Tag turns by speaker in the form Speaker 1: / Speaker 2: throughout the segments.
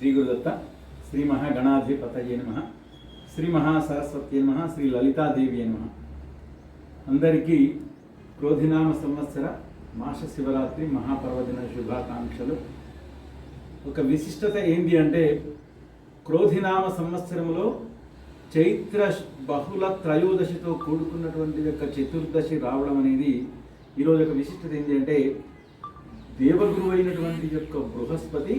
Speaker 1: శ్రీ గురుదత్త శ్రీ మహాగణాధిపతయే నమ. శ్రీ మహాసరస్వతి నమ శ్రీ లలితాదేవి నమ. అందరికీ క్రోధినామ సంవత్సర మాస శివరాత్రి మహాపర్వదిన శుభాకాంక్షలు. ఒక విశిష్టత ఏంటి అంటే క్రోధినామ సంవత్సరములో చైత్ర బహుళ త్రయోదశితో కూడుకున్నటువంటి యొక్క చతుర్దశి రావడం అనేది ఈరోజు ఒక విశిష్టత ఏంటి అంటే దేవగురు అయినటువంటి యొక్క బృహస్పతి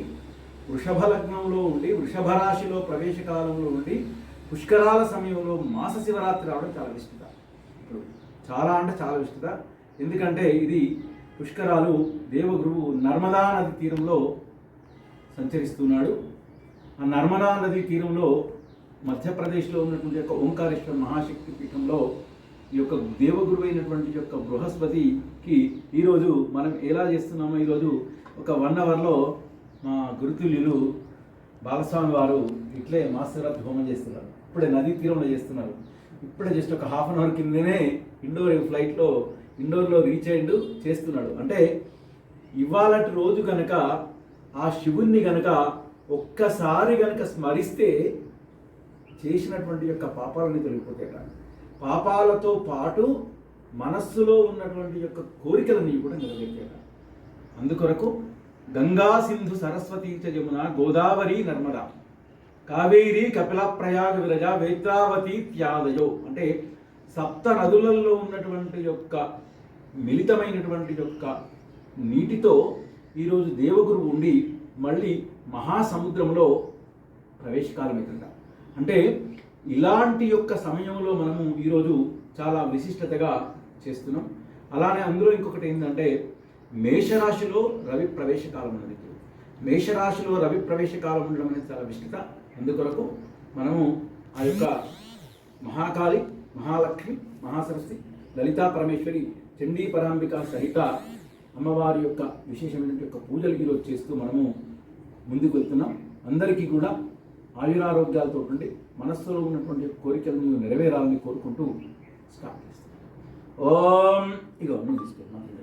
Speaker 1: వృషభ లగ్నంలో ఉండి వృషభ రాశిలో ప్రవేశ కాలంలో ఉండి పుష్కరాల సమయంలో మాస శివరాత్రి రావడం చాలా విస్తృత ఇప్పుడు చాలా అంటే చాలా విస్తృత ఎందుకంటే ఇది పుష్కరాలు దేవగురువు నర్మదా నది తీరంలో సంచరిస్తున్నాడు. ఆ నర్మదా నది తీరంలో మధ్యప్రదేశ్లో ఉన్నటువంటి యొక్క ఓంకారేశ్వర మహాశక్తి పీఠంలో ఈ యొక్క దేవగురు అయినటువంటి యొక్క బృహస్పతికి ఈరోజు మనం ఎలా చేస్తున్నామో ఈరోజు ఒక వన్ అవర్లో మా గురుతుల్యులు బాలస్వామి వారు ఇట్లే మాస్టర్ హోమం చేస్తున్నారు. ఇప్పుడే నదీ తీరంలో చేస్తున్నారు. ఇప్పుడే జస్ట్ ఒక హాఫ్ అన్ అవర్ కిందనే ఇండోర్ ఫ్లైట్లో ఇండోర్లో రీచ్ అయ్యిండు చేస్తున్నాడు. అంటే ఇవాళటి రోజు కనుక ఆ శివుణ్ణి గనక ఒక్కసారి గనక స్మరిస్తే చేసినటువంటి యొక్క పాపాలని తొలగిపోతాయట. పాపాలతో పాటు మనస్సులో ఉన్నటువంటి యొక్క కోరికలని కూడా నెరవేర్చాట అందుకొరకు గంగా సింధు సరస్వతి చ యమున గోదావరి నర్మద. కావేరి కపిల ప్రయాగ విరజ వేత్రావతి త్యాదయో. అంటే సప్త నదులలో ఉన్నటువంటి యొక్క మిళితమైనటువంటి యొక్క నీటితో ఈరోజు దేవగురు ఉండి మళ్ళీ మహాసముద్రంలో ప్రవేశకాలం అవుతుంట అంటే ఇలాంటి యొక్క సమయంలో మనము ఈరోజు చాలా విశిష్టతగా చేస్తున్నాం. అలానే అందులో ఇంకొకటి ఏంటంటే మేషరాశిలో రవి ప్రవేశ కాలం ఉన్నది మేషరాశిలో రవి ప్రవేశ కాలం ఉండడం అనేది చాలా విశిష్టత. అందుకొరకు మనము ఆ యొక్క మహాకాళి మహాలక్ష్మి మహాసరస్వతి లలితా పరమేశ్వరి చండీ పరాంబిక సహిత అమ్మవారి యొక్క విశేషమైనటువంటి యొక్క పూజలు ఈరోజు చేస్తూ మనము ముందుకు వెళ్తున్నాం. అందరికీ కూడా ఆయురారోగ్యాలతో ఉండి మనస్సులో ఉన్నటువంటి కోరికలను నెరవేరాలని కోరుకుంటూ స్టార్ట్ చేస్తాం ఓం ఇగో నువ్వు తీసుకెళ్ళి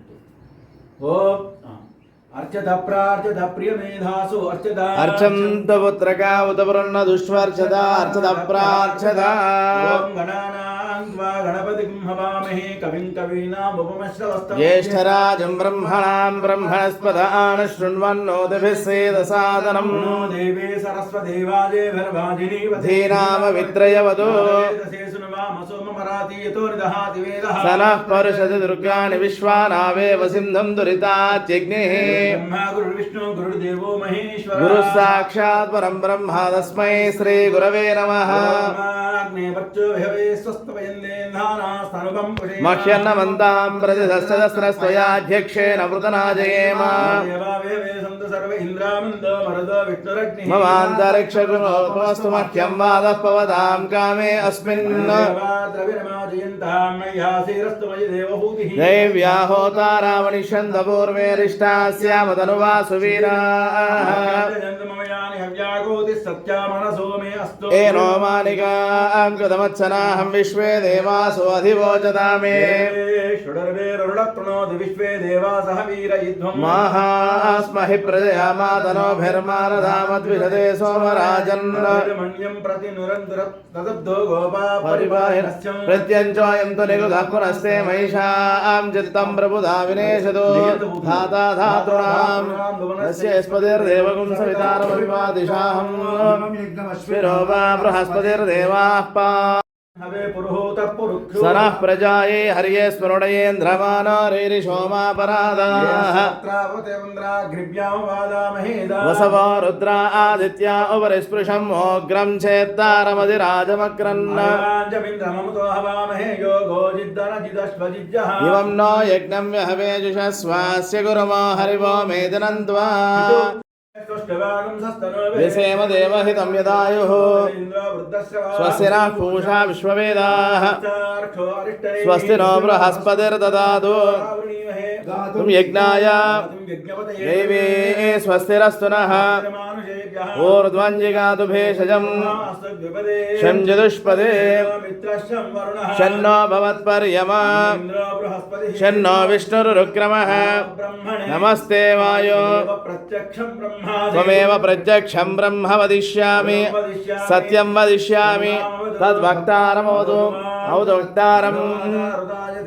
Speaker 1: ఓం ఆ. అర్చత
Speaker 2: పుత్రకా ఉత వృణ దుష్వర్చద అర్చద ప్రార్చద జ్యేష్ఠరాజం బ్రహ్మణాం బ్రహ్మణస్పదాన శృణ్వన్నోదభిः సేదసాదనం
Speaker 1: నమో దేవే సరస్వదేవాజేభిర్వాజినీ
Speaker 2: ధీనామ విత్రయవదో సనః పరుషది దుర్గాణి విశ్వానావేవ సింధం దురితాత్యగ్నిः
Speaker 1: విష్ణు గురుదేవో మహేశ్వర
Speaker 2: గురు సాక్షాత్ పరం బ్రహ్మ మహ్యన్నమంతాం ప్రతి దశదస్రస్త్వయాధ్యక్షేణ వృతనాజయేమ మమాంతరిక్షగుణోపమస్తు మహ్యం వాదః పవతాం కామే అస్మిన్ దేవ్యా హోతారావణిషందపూర్వేరిష్టాస్యామతనువా సువీరా ఏనో మానికాం కృతమత్సనాహం విశ్వే దేవాసో అధివోచతామే
Speaker 1: విశ్వే దేవా సహ వీర
Speaker 2: మహాస్మహి ప్రజయా మాతనోభిర్మారధామద్విషదే సోమరాజన్
Speaker 1: మణ్యం ప్రతి నిరంతర తదబ్ధో గోపా
Speaker 2: పరిపాహినస్యం ప్రత్యంచోయం తు నిగుధః పునస్తే మహిషాం చిత్తం ప్రబుధా వినేశదో ధాతా ధాతృణాం యస్పతిర్దేవగుం సవితారమవివాదిశాహం బృహస్పతిర్దేవాః పా
Speaker 1: హవే పురుహూత పురుక్షు
Speaker 2: సనః ప్రజాయే హర్యే స్మరుడయేంద్రమానారైరిషోమాపరాదాః వసవో రుద్రా ఆదిత్యా ఉపరిస్పృశం ఓగ్రం చేత్తారమధిరాజమగ్రన్ ఇవం నో యజ్ఞం వ్యహవేజుషస్వాస్య विषेम देवहितं यदायुः। स्वस्य नः पूषा विश्ववेदाः। स्वस्ति नो बृहस्पतिर्ददातु। యజ్ఞాయ దేవే స్వస్తిరస్తు ఊర్ధ్వంజిగాదు భేషజం షం చతుష్పదే షన్నో భవత్పర్యమా షన్నో విష్ణురుక్రమ నమస్తే వాయో త్వమేవ ప్రత్యక్షం బ్రహ్మ వదిష్యామి సత్యం
Speaker 1: వదిష్యామి తద్వక్తారమవదు
Speaker 2: అవదు వక్తారం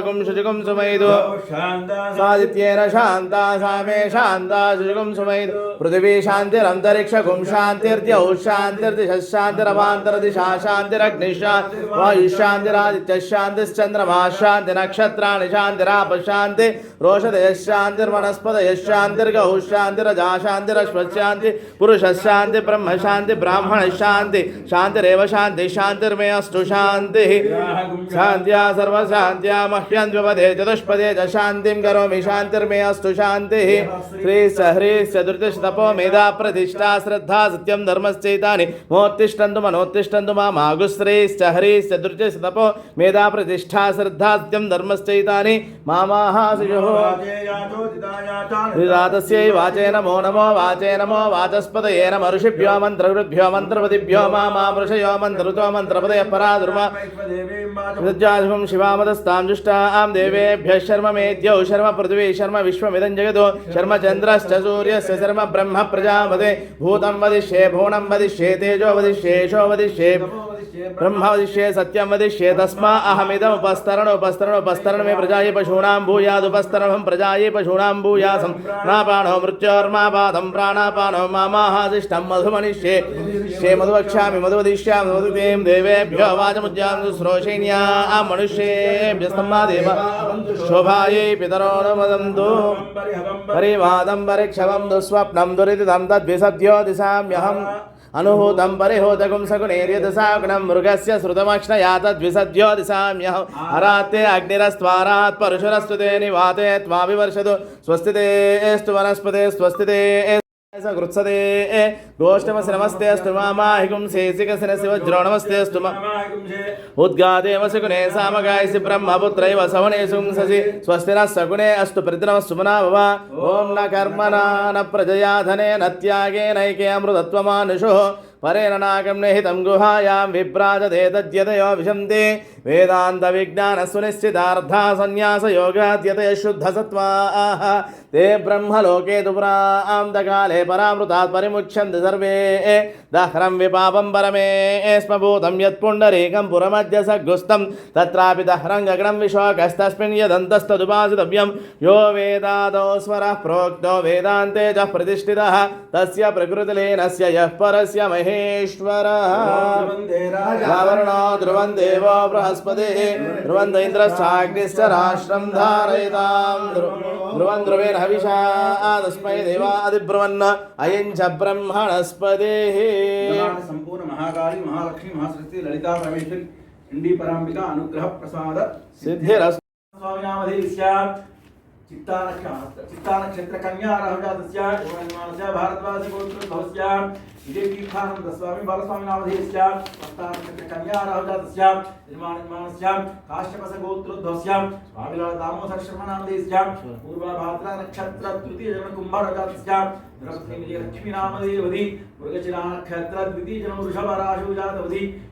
Speaker 2: तन्मे शान्तगुं शुजुगुं सुमैदु सादित्येन शान्ता सामे शान्ता शुजुगुं सुमैदु पृथिवी शान्तिरन्तरिक्षगुं शान्तिर्द्यौ शान्तिर्दिशः शान्तिरवान्तरदिशा शान्तिरग्निः शान्ति वायुशान्तिरादित्यः शान्तिश्चन्द्रमा शान्ति नक्षत्राणि शान्तिराप शान्ति रोषधयः शान्तिर्वनस्पतयः शान्तिर्गौ शान्तिरजा शान्तिरश्वशान्ति पुरुषः शान्ति ब्रह्म शान्ति ब्राह्मणः शान्ति शान्तिरेव शान्ति शान्तिर्मे अस्तु शान्तिः शान्त्या सर्वशान्त्या मह्यं द्विपदे चतुष्पदे च शान्तिं करोमि शान्तिर्मे अस्तु शान्तिः श्री सहरी चतुर्दशतपो मेधा प्रतिष्ठा श्रद्धा सत्यं धर्मश्चैतानि मोत्तिष्ठन्तु मनोत्तिष्ठन्तु मामागुश्रेश्च हरीश्चतुर्दशतपो मेधा प्रतिष्ठा श्रद्धा सत्यं धर्मश्चैतानि मामाः शिशुः विदातस्यै वाचे नमो नमो वाचे नमो वाचस्पतये नम ऋषिभ्यो मन्त्रगुरुभ्यो मन्त्रपतिभ्यो मामामृषयो मन्त्रऋतो मन्त्रपदयः पराधुर्मा विद्याधिपं शिवामदस्तां जुष्टां देवेभ्यः शर्म मेद्यौ शर्म पृथ्वी, शर्म विश्वमिदं जगतो, शर्म चन्द्रश्च सूर्यस्य, शर्म ब्रह्म प्रजापते, भूतं वदिष्ये भुवनं वदिष्ये, तेजो वदिष्ये यशो वदिष्ये। ब्रह्म वदिष्ये सत्यं वदिष्ये तस्मा अहमिदम् उपस्तरण उपस्तरण उपस्तरण मे प्रजाये पशूनां भूयादुपस्तरणं प्रजाये पशूनां भूयासं प्रापाणो मृत्योर्मापादं प्राणापानो मामाहादिष्टं मधुमनिष्ये शे मधुवक्ष्यामि मधुवदिष्यामि मधुदें देवेभ्यो वाचमुद्यां श्रोषिण्या मनुष्येभ्यस्तम्मा देव शोभायै पितरो न वदन्तु परिवादं परिक्षमं दुःस्वप्नं दुरितं तद्विसद्यो दिशाम्यहम् అనుహూతం పరిహూతకం సగుణేర్యత సాగుణం మృగస్య శృతమక్షణయాతద్విసద్యోదిశామ్యహం అరాత్తే అగ్నిరస్త్వారాత్ పరుషురస్తుతే నివాతే త్వాభివర్షదు స్వస్తితే స్తు వనస్పతే స్వస్తితే సృత్సదే గోష్టమసి నమస్తే అస్తు మామాహిగుంసే శిఖసిరసి వజ్రో నమస్తే అస్తు ఉద్గాదేవశకునే సామగాయసి బ్రహ్మపుత్రైవ సవనేశుంససి స్వస్తిన సగుణే అస్తు ప్రతినమ సుమనాభవ ఓం న కర్మనా న ప్రజయాధనే నత్యాగే నైకే అమృతత్వమానుషు कर्मणा न प्रजया धने न त्यागेनैके अमृतत्वमानुषुः परेण नागं निहितं गुहायां विभ्राजते तद्यतयो विशन्ति वेदान्तविज्ञानसुनिश्चितार्था सन्न्यासयोगाद्यतयः शुद्धसत्त्वाः ते ब्रह्मलोके तु पुरान्तकाले परामृतात् परिमुच्यन्ति सर्वे दह्रं विपापं परमे स्मभूतं यत्पुण्डरीकं पुरमद्य सग्गुस्तं तत्रापि दह्रं गगनं विशोकस्तस्मिन् यदन्तस्तदुपासितव्यं यो वेदादौ स्वरः प्रोक्तो वेदान्ते च प्रतिष्ठितः तस्य प्रकृतिलीनस्य यः परस्य महेश्वरः ध्रुवं ध्रुवन् देवो बृहस्पतिः ध्रुवन् दैन्द्रश्चाग्निश्च राष्ट्रं धारयताम् ध्रुवन् ध्रुवेण हविषा तस्मै देवादिब्रुवन् अयं च ब्रह्मणस्पतेः
Speaker 1: सम्पूर्ण महाकाली महालक्ष्मी महासरस्वती ललिता परमेश्वरी
Speaker 2: पिण्डीपराम्बिका
Speaker 1: अनुग्रहप्रसाद सिद्धिरस् स्वामिनामधीस्यात् चित्तानक्षत्रकन्यारहुजातस्यामानस्य भारतवासिगोत्रभवस्याम् इति तीर्थानन्दस्वामी बालस्वामी नामधेयस्याम् हस्तानक्षत्रकन्यारहुजातस्याम् निर्माणमानस्याम् काश्यपसगोत्रोद्धवस्याम् स्वामिलालदामोदर्शर्मनामधेयस्याम् पूर्वाभाद्रानक्षत्रतृतीयजनकुम्भारजातस्याम् लक्ष्मीनामदेवधी मृगचिरानक्षत्रद्वितीयजनवृषभराशुजातवती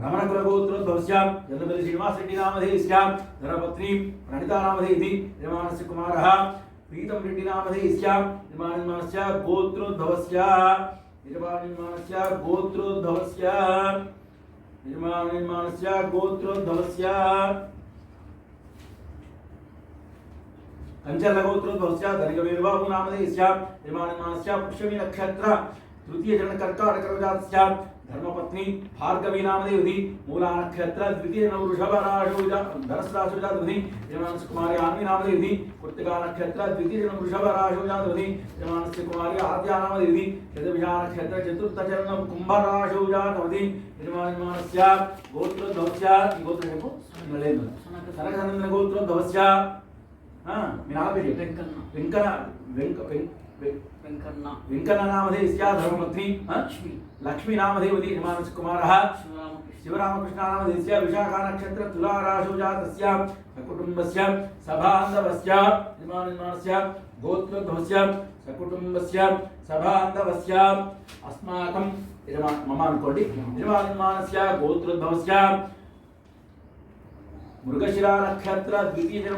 Speaker 1: रमणकुलगोत्र त्वस्यां जन्मपति श्रीनिवासरेड्डिनामधेयस्यां धनपत्नीं प्रणितानामधे इति निर्माणस्य कुमारः, प्रीतं रेड्डिनामधेयस्यां निर्माणस्य गोत्रोद्धवस्य निर्माणस्य गोत्रोद्धवस्य निर्माणस्य गोत्रोद्धवस्य पञ्चलगोत्रोद्भवस्य धनिकवीरबाबुनामधेयस्यां निर्माणस्य पुष्यमि नक्षत्र तृतीयजनकर्ताटकरजातस्यां ధర్మపత్ని భార్గవీ నామదేవి మూలా నక్షత్ర ద్వితీయ వృషభరాశుజా ధనస్రాశుజాతి యమానస్ కుమారి ఆన్వి నామదేవి కృత్తికా నక్షత్ర ద్వితీయ వృషభరాశుజాతి యమానస్ కుమారి ఆద్యా నామదేవి చతుర్భ్యా నక్షత్ర చతుర్థ చరణం కుంభరాశుజాతమతి యజమానస్య గోత్రోద్భవస్య ఈ గోత్రం ఏమో లేదు సనకనందన గోత్రోద్భవస్య మీ నామ పేరు
Speaker 3: వెంకన్న వెంకన్న
Speaker 1: వెంక वेङ्कन्ननामधे
Speaker 3: स्या
Speaker 1: धर्मपत्नी लक्ष्मी नामधेवती हिमानसकुमारः शिवरामकृष्णनामधेस्या विशाखानक्षत्रतुलाराशौ जातस्य सकुटुम्बस्य सभान्तवस्य निर्माणनिर्माणस्य गोत्रोद्भवस्य सकुटुम्बस्य सभान्तवस्य अस्माकं मम ಅನ್ಕೊಂಡು ನಿರ್ಮಾಣ ನಿರ್ಮಾಣಸ್ಯ ಗೋತ್ರೋದ್ಭವಸ್ಯ మృగశిరా నక్షత్ర ద్వితీయ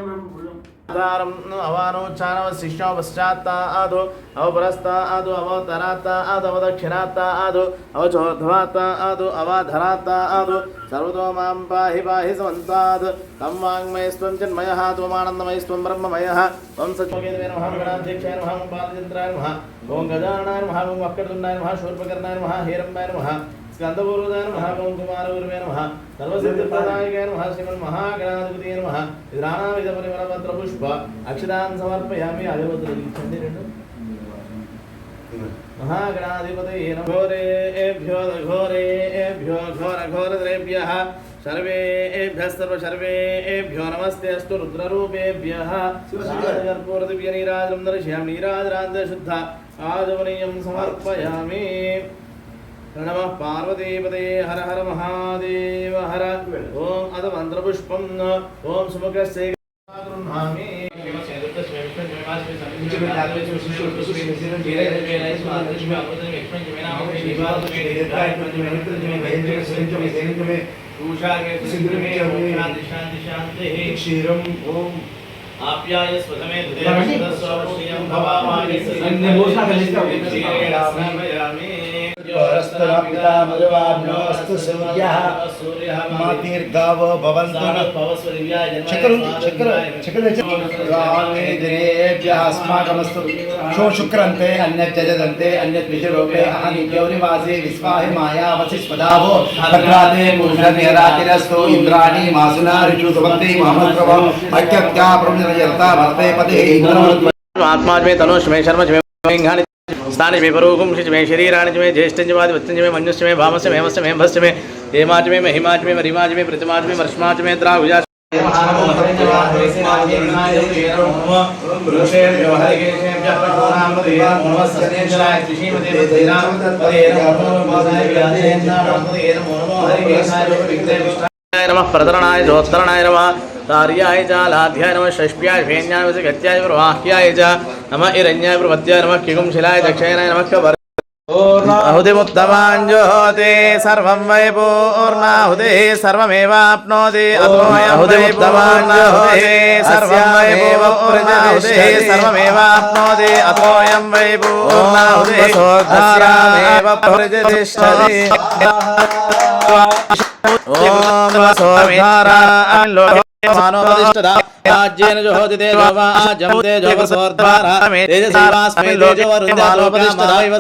Speaker 2: ఆధారం అవానోచ్చానవ శిష్యో పశ్చాత్తా ఆదు అవపరస్తా ఆదు అవతరాత్తా ఆదు అవదక్షిణాత్తా ఆదు అవచోర్ధ్వాత్తా ఆదు అవధరాత్తా ఆదు సర్వతో మాం పాహి పాహి సమంతాద్. తం వాంగ్మయస్త్వం చిన్మయః త్వమానందమయస్త్వం బ్రహ్మమయః. త్వం సత్యమేదమే నమః గణాధ్యక్షాయ బాలచంద్రాయ నమః ఓం గజాననాయ నమః ఓం వక్రతుండాయ నమః శూర్పకర్ణాయ నమః హేరంబాయ నమః. స్కందపూర్వదాయ నమః ఓం కుమారగురువే నమః సర్వసిద్ధిప్రదాయకాయ నమః శ్రీమన్మహాగణాధిపతయ నమః ఇది నానావిధ పరిమళపత్ర పుష్ప అక్షరాన్ సమర్పయామి అధిపతులు ఇచ్చండి రెండు మహాగణాధిపతి నమః ఘోరేభ్యో ఘోరేభ్యో ఘోర ఘోరద్రేభ్య సర్వేభ్యः సర్వేభ్యో నమస్తే అస్తు రుద్రరూపేభ్యः. కర్పూరదివ్య నీరాజనం దర్శయామి నీరాజరాజ శుద్ధ ఆజమనీయం नमः पार्वतीपदे हर हर महादेव हर। ॐ अद मन्त्रपुष्पं ॐ सुमुखस्य
Speaker 4: गृह्णामि आप्याय
Speaker 2: स्वतमे दुधे
Speaker 1: स्वरूपं भवामि सन्निभूषा
Speaker 4: कलिष्ठं पितामगवाभ्योऽस्तु सूर्यः मा दीर्घावो भवन्तु चक्रेभ्यः अस्माकमस्तु शो शुक्रन्ते अन्यत् जजदन्ते अन्यत् विजुरूपे अहनिद्यौरिवासे विस्वाहि मायावसिस्पदावो भद्राते मूषणेरातिरस्तु इन्द्राणि मासुना ऋषुसुमन्ति मामद्रवम् अट्यत्या प्रमुजनयर्ता वर्ते पतिः आत्मा में
Speaker 2: तनुष में शर्म में స్థాని మే పరోగం మే శరీరాణి మే జ్యేష్ఠంచ వాది వత్తంచ మే మన్యుశ్చ మే భామస్య మేమస్య మేంభస్య మే హేమాచ మే మహిమాచ మే మరిమాచ మే ప్రతిమాచ మే వర్ష్మాచ మే ద్రాగుజా నమ नम प्रतरणाय जोत्तरणाय नम। तार्याय च लाध्याय नम षष्ट्याय भेन्याय गत्याय प्रवाह्याय च नम इरण्याय प्रवत्याय नम किगुंशिलाय दक्षिणाय नम अहुतिमुत्तमाञ्जुहोति सर्वं वै पूर्णाहुतिः सर्वमेवाप्नोति अतोऽयमुत्तमाञ्जुहोति सर्वं वै पूर्णाहुतिः सर्वमेवाप्नोति अतोऽयं वै पूर्णाहुतिः సోద్ధారామేవ ప్రతిష్టతి ఓం సోధారాలో మానోపదిష్టదా రాజ్యేన జోహతి తేజోవాజం తేజోవసోర్ధారామే తేజసేవాస్మై తేజోవరుందాలోపదిష్టదా ఇవ